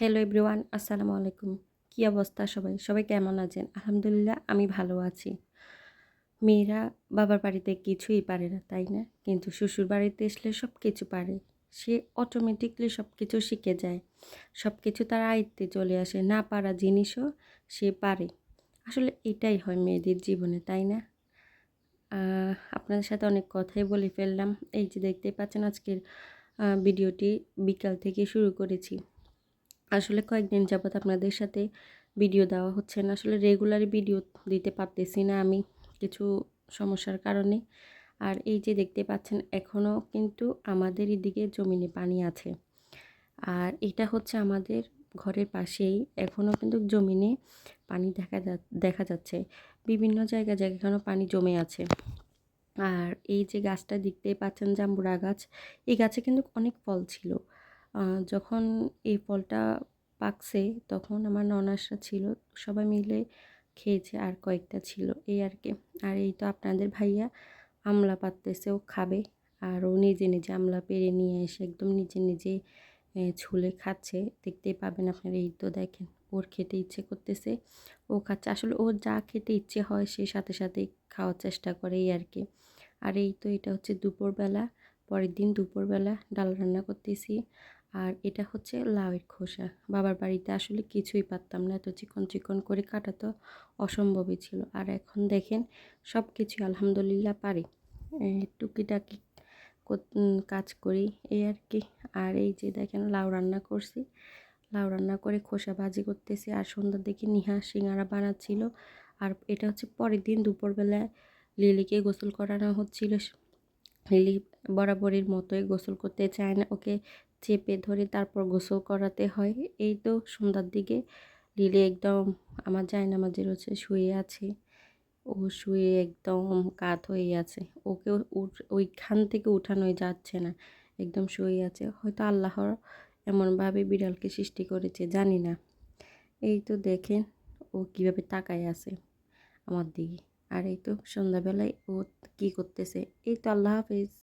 Hello everyone, আসসালামু আলাইকুম। কী অবস্থা সবাই? সবাই কেমন আছেন? আলহামদুলিল্লাহ, আমি ভালো আছি। মেয়েরা বাবার বাড়িতে কিছুই পারে না, তাই না? কিন্তু শ্বশুর বাড়িতে আসলে সব কিছু পারে। সে অটোমেটিকলি সব কিছু শিখে যায়। সব কিছু তার আয়ত্তে চলে আসে। না পারা জিনিসও সে পারে। আসলে এটাই হয় মেয়েদের জীবনে, তাই না? আপনাদের সাথে অনেক কথাই বলে ফেললাম। এই যে দেখতেই পাচ্ছেন আজকের ভিডিওটি বিকাল থেকে শুরু করেছি। আসলে কয়েকদিন যাবৎ আপনাদের সাথে ভিডিও দেওয়া হচ্ছে না। আসলে রেগুলার ভিডিও দিতে পারতেছি না আমি কিছু সমস্যার কারণে। আর এই যে দেখতে পাচ্ছেন এখনও কিন্তু আমাদের এদিকে জমিনে পানি আছে। আর এটা হচ্ছে আমাদের ঘরের পাশেই এখনও কিন্তু জমিনে পানি দেখা যা, দেখা যাচ্ছে। বিভিন্ন জায়গা জায়গায় এখনও পানি জমে আছে। আর এই যে গাছটা দেখতেই পাচ্ছেন, জাম্বুরা গাছ, এই গাছে কিন্তু অনেক ফল ছিল। যখন এই ফলটা পাকছে তখন আমার ননাসরা ছিল, সবাই মিলে খেয়েছে আর কয়েকটা ছিল এই আর কি। আর এই তো আপনাদের ভাইয়া আমলা পাততেছে ও খাবে আর ও নিজে নিজে আমলা পেরে নিয়ে এসে একদম নিজে নিজে ছুলে খাচ্ছে। দেখতেই পাবেন আপনারা, এই তো দেখেন, ওর খেতে ইচ্ছে করতেছে, ও খাচ্ছে। আসলে ওর যা খেতে ইচ্ছে হয় সে সাথে সাথে খাওয়ার চেষ্টা করে এই আর কি। আর এই তো এটা হচ্ছে দুপুরবেলা। পরের দিন দুপুরবেলা ডাল রান্না করতেছি। আর এটা হচ্ছে লাউয়ের খোসা। বাবার বাড়িতে আসলে কিছুই পারতাম না, এত চিকন চিকন করে কাটা তো অসম্ভবই ছিল। আর এখন দেখেন সব কিছু আলহামদুলিল্লাহ পারি। টুকিটাকি কাজ করি এই আর কি। আর এই যে দেখেন, লাউ রান্না করছি। লাউ রান্না করে খোসা ভাজি করতেছি। আর সন্ধ্যার দিকে নিহা সিঙ্গারা বানাচ্ছিল। আর এটা হচ্ছে পরের দিন দুপুরবেলায় লিলিকে গোসল করানো হচ্ছিল। লিলি বরাবরের মতোই, গোসল করতে চায় না, ওকে চেপে ধরে তারপর গোসল করাতে হয়। এই তো সন্ধ্যার দিকে। লিলি একদম আমার যায় না আমাদের হচ্ছে শুয়ে আছে। ও শুয়ে একদম কাত হয়ে আছে। ওকে ওইখান থেকে উঠানোই যাচ্ছে না। একদম শুয়ে আছে। হয়তো আল্লাহর এমনভাবে বিড়ালকে সৃষ্টি করেছে, জানি না। এই তো দেখেন ও কীভাবে তাকায় আছে আমার দিকে। আর এই তো সন্ধ্যাবেলায় ও কি করতেছে? এই তো আল্লাহ হাফিজ।